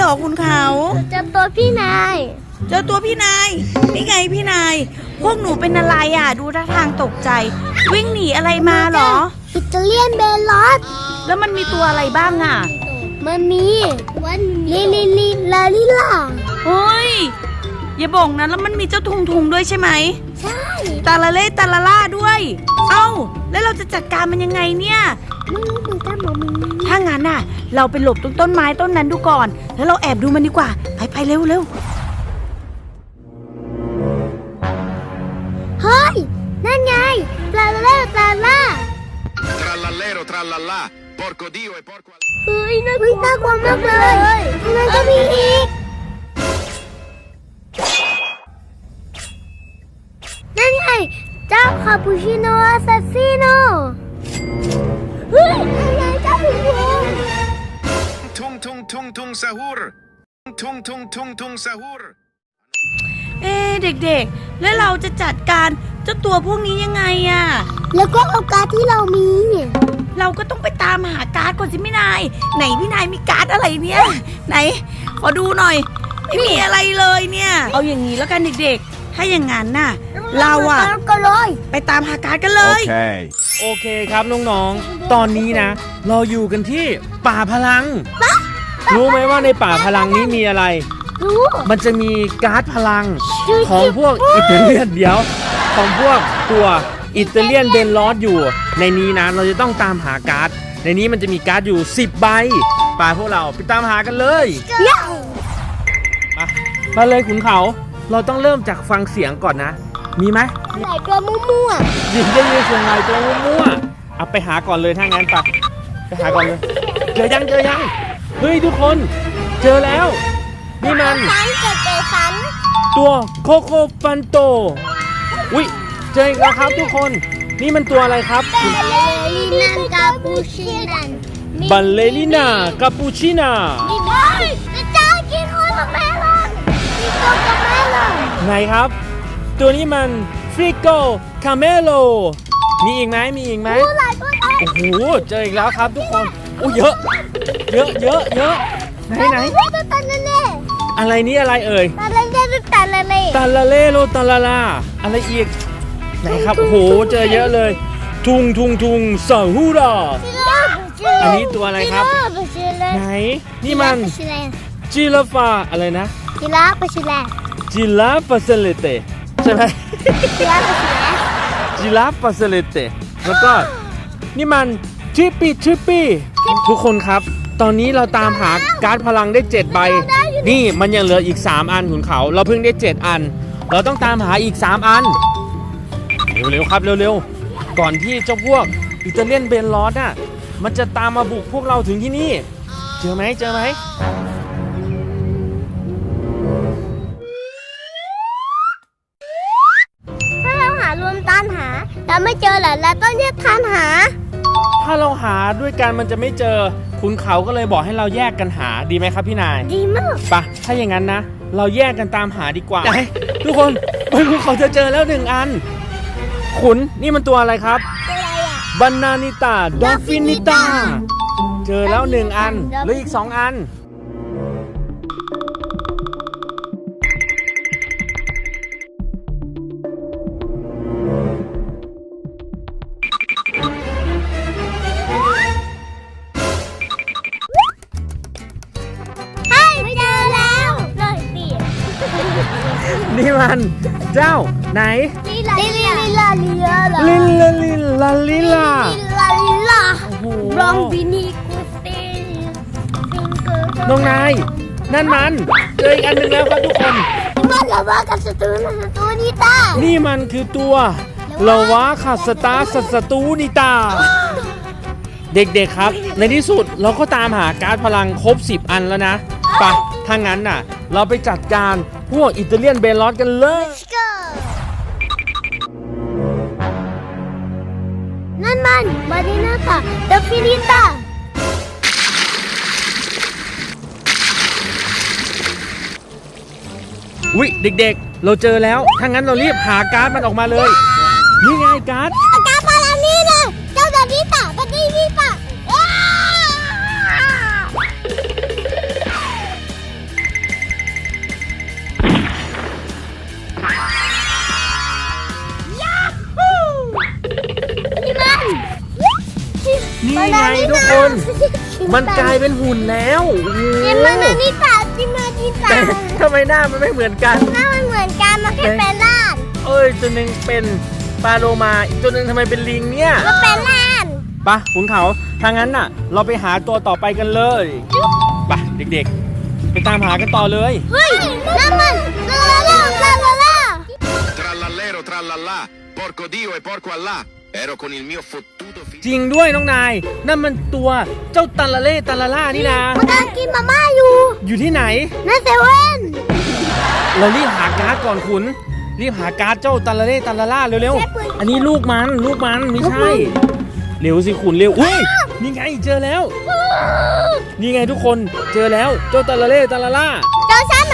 เหรอคุณเขาเจอตัวพี่นาย เจอตัวพี่นาย นี่ไงพี่นาย พวกหนูเป็นอะไรอะ ดูท่าทางตกใจ วิ่งหนีอะไรมาเหรอ อิตาเลียนเบลลอสแล้วมันมีตัวอะไรบ้างอะ มันมีวันลิลิลิลาลิลาเฮ้ย อย่าบอกนะแล้วมันมีเจ้าทุงทุงด้วยใช่ไหม ใช่ตาละเล่ตาละล่าด้วย เอ้า แล้วเราจะจัดการมันยังไงเนี่ย ไม่รู้เหมือนกันหมอมีถ้างั้นน่ะ เราไปหลบตรงต้นไม้ต้นนั้นดูก่อน แล้วเราแอบดูมันดีกว่า ไปไปเร็วเร็วเฮ้ย นั่นไง ปลาเล่ปลาล่า Trallallero, trallallà, porco Dio e porco... เฮ้ยน่ากลัวน่ากลัวมากเลยนั่นก็มีอีก เจ้าคาปูชิโน่อาซาซิโน่เฮ้ยนั่นไงเจ้าผู้หญิง Tung tung tung tung sahur! Tung tung tung tung sahur! เอ๊ะเด็กๆ แล้วเราจะจัดการเจ้าตัวพวกนี้ยังไงอะแล้วก็เอาการดที่เรามี เราก็ต้องไปตามหาการ์ดก่อนสิพี่นาย ไหนพี่นายมีการ์ดอะไรเนี่ย ไหนขอดูหน่อย ไม่มีอะไรเลยเนี่ย เอาอย่างนี้แล้วกันเด็กๆ ถ้าอย่างนั้นน่ะ เราอะก็เลยไปตามหาการ์ดกันเลย Okay. โอเคครับน้องๆ ตอนนี้นะ เราอยู่กันที่ป่าพลัง รู้ไหมว่าในป่าพลังนี้มีอะไร รู้มันจะมีการ์ดพลังชื่อของพวกอิตาเลียนเดี๋ยว ของพวกตัวอิตาเลียนเบนลอสอยู่ ในนี้นะเราจะต้องตามหาการ์ด ในนี้มันจะมีการ์ดอยู่ 10 ใบป่าพวกเราไปตามหากันเลยเย้มามาเลยขุนเขา เราต้องเริ่มจากฟังเสียงก่อนนะ มีไหมไหนตัวมั่วยิงได้ยินเสียงอะไรตัวมั่วๆเอาไปหาก่อนเลยถ้างั้นไปะไปหาก่อนเลย เจอยังเจอยัง เฮ้ยทุกคน เจอแล้ว นี่มันๆสันเกิดเจอสันตัวโคโคปันโต อุ้ยเจออีกแล้วครับทุกคน นี่มันตัวอะไรครับ บัลเลรินันกาปูชินันบัลเลริน่าคาปูชิน่ามีบอยจะจ้ากินคนกับแม่ลอนมีตัวกับแม่ลอนไหนครับ ตัวนี้มันฟริโกคาเมโลมีอีกไหมมีอีกไหมผู้หลายคนเอาโอ้โหเจออีกแล้วครับทุกคนโอ้เยอะเยอะเยอะเยอะไหนไหนตัวตันเล่อะไรนี่อะไรเอ่ยตันเล่ตัวตันเล่ตาลาเลโลตาลาลาอะไรอีกไหนครับโอ้โหเจอเยอะเลย ทุงทุงทุงซาฮูราอันนี้ตัวอะไรครับไหนนี่มันจิลาฟาอะไรนะจิราฟไปชิแลจิลาฟาเซเลเตใช่ไหมจิราฟไปชิแลจิลาฟาเซเลเตแล้วก็นี่มันชิปปี้ชิปปี้ทุกคนครับ ตอนนี้เราตามหาการ์ดพลังได้7ใบ นี่มันยังเหลืออีก 3 อันขุนเขา เราเพิ่งได้ 7 อัน เราต้องตามหาอีก 3 อัน เร็วๆครับเร็วๆ ก่อนที่เจ้าพวกอิตาเลียนเบนลอสอะ มันจะตามมาบุกพวกเราถึงที่นี่ เจอไหมเจอไหม เราไม่เจอหรอเราต้องแยกทานหา ถ้าเราหาด้วยกันมันจะไม่เจอขุนเขาก็เลยบอกให้เราแยกกันหาดีไหมครับพี่นาย ดีมากปะถ้าอย่างนั้นนะ เราแยกกันตามหาดีกว่าไหนทุกคนเฮ้ยขุนเขาจะเจอแล้วหนึ่งอัน ขุนนี่มันตัวอะไรครับอะไรอะบานานิตาดอฟฟินิตา เจอแล้วหนึ่งอันเหลืออีกสองอัน นี่มัน เจ้าไหน ลิลาลิลาลิลาลิลาลิลลาลิลลาลิลาลิลาลิลาโอ้โหรองบินีกุสเตนน้องนาย นั่นมันเจออีกอันหนึ่งแล้วครับทุกคน มันละว่ากับสตูนสตูนิตานี่มันคือตัวลาวาคาสตาสัสตูนิตา เด็กๆครับ ในที่สุดเราก็ตามหาการ์ดพลังครบ 10 อันแล้วนะไปะถ้างั้นน่ะ เราไปจัดการ พวกอิตาเลียนเบลลอสกันเลยนั่นมันมาดินาตาเดฟินิตาอุ๊ยเด็กๆ เราเจอแล้ว ถ้างั้นเรารีบหาการ์ดมันออกมาเลย นี่ไงการ์ด คน มันกลายเป็นหุ่นแล้วโอ้โหจิมมานานิตาจิมมานิตาแต่ทำไมหน้ามันไม่เหมือนกัน หน้ามันเหมือนกันมันแค่เป็นล้านเอ้ยตัวหนึ่งเป็นปลาโลมาอีกตัวหนึ่งทำไมเป็นลิงเนี่ยมันเป็นล้านปะขุนเขาทางนั้นน่ะ เราไปหาตัวต่อไปกันเลยปะเด็กๆ ไปตามหากันต่อเลย เฮ้ยนั่นมันลาลาลาลาลาลา Trallallero trallallà, porco Dio e porco Allah. Ero con il mio fottuto จ figlio. ริงด้วยน้องนาย นั่นมันตัวเจ้าตันละเล่ตันละล่านี่นะ มันกำลังกินมาม่าอยู่อยู่ที่ไหนในเซเว่นเรารีบหาการ์ดก่อนขุนรีบหาการ์ดเจ้าตันละเล่ตันละล่าเร็วๆ อันนี้ลูกมันลูกมันไม่ใช่ เร็วสิขุนเร็ว อุ้ยนี่ไงเจอแล้ว นี่ไงทุกคนเจอแล้วเจ้าตันละเล่ตันละล่า เจ้าฉัน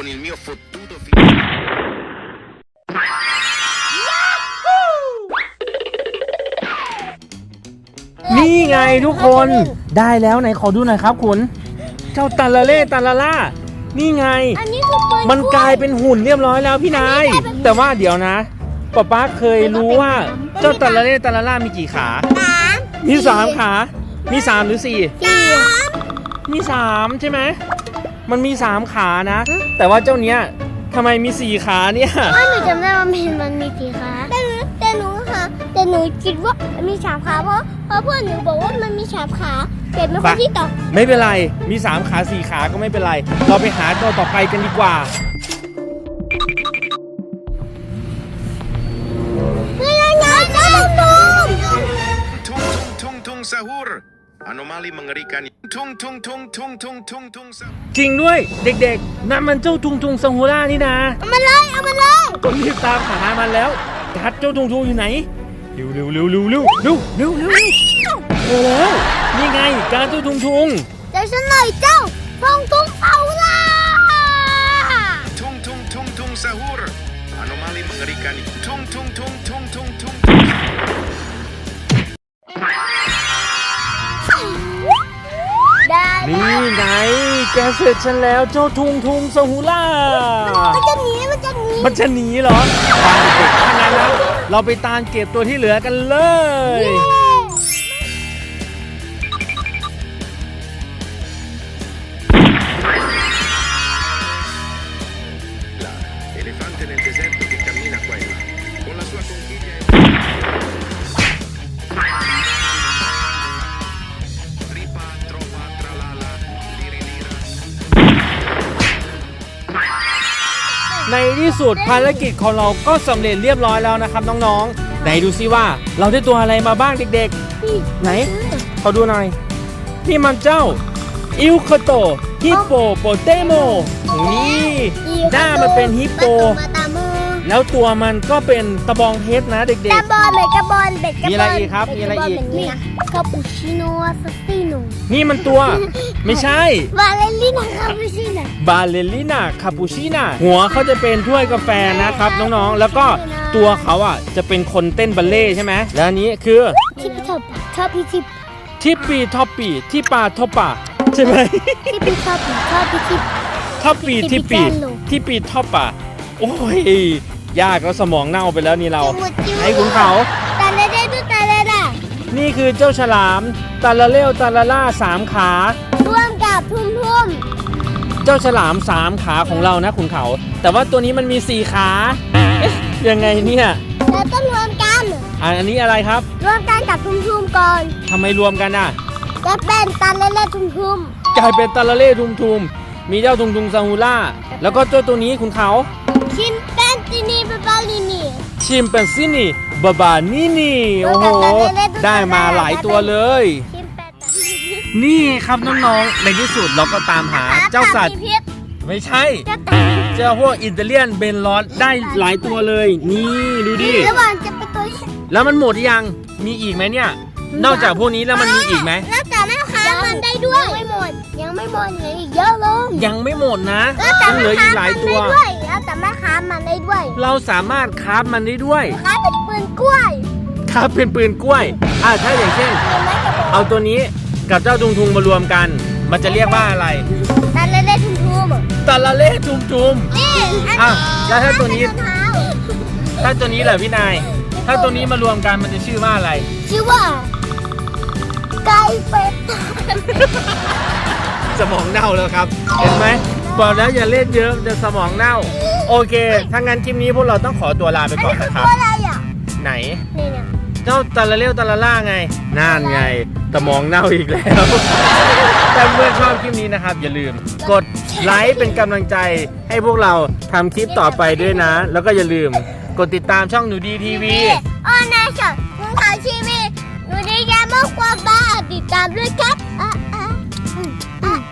con il mio fottuto figlio. นี่ไงทุกคนได้แล้วไหนขอดูหน่อยครับขุนเจ้าตันละเล่ตันละล่า นี่ไง อันนี้คือปืนมันกลายเป็นหุ่นเรียบร้อยแล้วพี่นาย แต่ว่าเดี๋ยวนะป๊าป๊าเคยรู้ว่าเจ้าตันละเล่ตันละล่ามีกี่ขา สามมีสามขา มีสามหรือสี่ สี่มีสามใช่ไหม มันมีสามขานะ แต่ว่าเจ้าเนี้ยทำไมมีสี่ขาเนี่ยอ้าวหนูจำได้ว่ามันมันมีสี่ขาแต่หนูแต่หนูค่ะแต่หนูคิดว่ามันมีสามขาเพราะเพราะเพื่อนหนูบอกว่ามันมีสามขาเก็บไม่คนที่ตอบไม่เป็นไรมีสามขาสี่ขาก็ไม่เป็นไร เราไปหาตัวต่อไปกันดีกว่า Anomali mengerikan. Tung tung tung tung tung tung tung sahur. จริงด้วยเด็กๆนั่นมันเจ้าทุงทุงซังฮูล่านี่นะเอามาเลย เอามาเลยก็รีบตามหามันแล้วกัดเจ้าทุงทุงอยู่ไหนเร็วเร็วเร็วเร็วเร็วเร็วเร็วเร็วเร็วเจอแล้วนี่ไงการเจ้าทุงทุงเดี๋ยวฉันหน่อยเจ้าทองทุ่งเอาล่ะ Tung tung tung tung sahur. Anomali mengerikan. Tung tung tung tung tung tung. ไง แกเสร็จฉันแล้วเจ้าทุงทุงซังฮูล่า มันจะหนีมันจะหนีมันจะหนีเหรอตามเด็กๆถ้างั้นแล้วเราไปตามเก็บตัวที่เหลือกันเลย ในที่สุดภารกิจของเราก็สำเร็จเรียบร้อยแล้วนะครับน้องๆ ไหนดูซิว่าเราได้ตัวอะไรมาบ้างเด็กๆ ไหนขอดูหน่อย นี่มันเจ้าอิลคโตฮิปโปโปเตโมนี่หน้ามันเป็นฮิปโปมาตามมือ แล้วตัวมันก็เป็นตะบองเพชรนะเด็ก กระบอลเบ็ดกระบอลเบ็ดกระบอลมีอะไรอีกครับมีอะไรอีกเบ็ดบลแบบนี้นะคาปูชิโน่สติโน่ๆ นี่มันตัวไม่ใช่ วาเลนลินาคาปูชิโน่ บาเลลิน่าคาปูชิน่าหัวเขาจะเป็นถ้วยกาแฟนะครับน้องๆ แล้วก็ตัวเขาอะจะเป็นคนเต้นบัลเล่ต์ใช่ไหมแล้วอันนี้คือทิปท็อปท็อปพีทิปทิปปีท็อปปีที่ปาท็อปปาใช่ไหม ทิปพีท็อปท็อปพีทิปท็อปปีทิปปีทิปปีที่ปีท็อปปาโอ้ย ยากก็สมองเน่าไปแล้วนี่เราจมูกจิ้วให้คุณเขาตาเลเดดูตาเลดานี่คือเจ้าฉลามตาละเลี้ยวตาละล่าสามขาร่วมกับพุ่มพุ่มเจ้าฉลามสามขาของเรานะคุณเขา แต่ว่าตัวนี้มันมีสี่ขาเอ๊ะยังไงเนี่ยเราต้องรวมกันอะอันนี้อะไรครับ รวมกันกับพุ่มพุ่มก่อนทำไมรวมกันอะจะเป็นตาเลเลพุ่มพุ่มกลายเป็นตาละเล่ทุมทุมมีเจ้าทุงทุงซาฮูล่าแล้วก็เจ้าตัวนี้คุณเขา ชิมเปนซินี่บาบานี่นี่โอ้โห ได้มาหลายตัวเลยชิมแปนนี่ครับน้องๆในที่สุดเราก็ตามหาเจ้าสัตว์พิษไม่ใช่จะตายเจ้าพวกอิตาเลียนเบนลอสได้หลายตัวเลย นี่ดูดิระหว่างจะเป็นตัวแล้วมันหมดยังมีอีกไหมเนี่ย นอกจากพวกนี้แล้วมันมีอีกไหมแล้วแต่แม่ค้ามันได้ด้วยยังไม่หมดยังไม่หมดยังอีกเยอะเลยยังไม่หมดนะแล้วแต่ยังเหลืแม่ออีค้ากหลายมันตัว ได้ด้วยแล้วแต่แม่ค้ามันได้ด้วยเราสามารถคราฟมันได้ด้วยค้าเป็นปืนกล้วยคราฟเป็นปืนกล้วยอ่าถ้าอย่างเช่นเห็นไหมกระบอกเอาตัวนี้กับเจ้าทุงทุงมารวมกัน มันจะเรียกว่าอะไรตาเล่นๆทุ่มๆตะละเล่จุมจุมนี่อะแล้วถ้าตัวนี้รองเท้าถ้าตัวนี้แหละพี่นาย ถ้าตัวนี้มารวมกันมันจะชื่อว่าอะไร ชื่อว่าไก่เป็ด สมองเน่าแล้วครับ เห็นไหม บอกแล้วอย่าเล่นเยอะจะสมองเน่า โอเค ถ้างั้นคลิปนี้พวกเราต้องขอตัวลาไปก่อนนะครับตัวอะไรอะไหน นี่เนี่ยเจ้าตะละเลี้ยวตะละล่าไงนั่นไงสมองเน่าอีกแล้ว แต่เมื่อชอบคลิปนี้นะครับ อย่าลืม กดไลค์เป็นกำลังใจให้พวกเราทำคลิปต่อไปด้วยนะ แล้วก็อย่าลืม กดติดตามช่องหนูดีทีวีออนไลน์สดมึงถ่ายชีวิตหนูได้ยามากกว่าบ้าติดตามด้วยครับ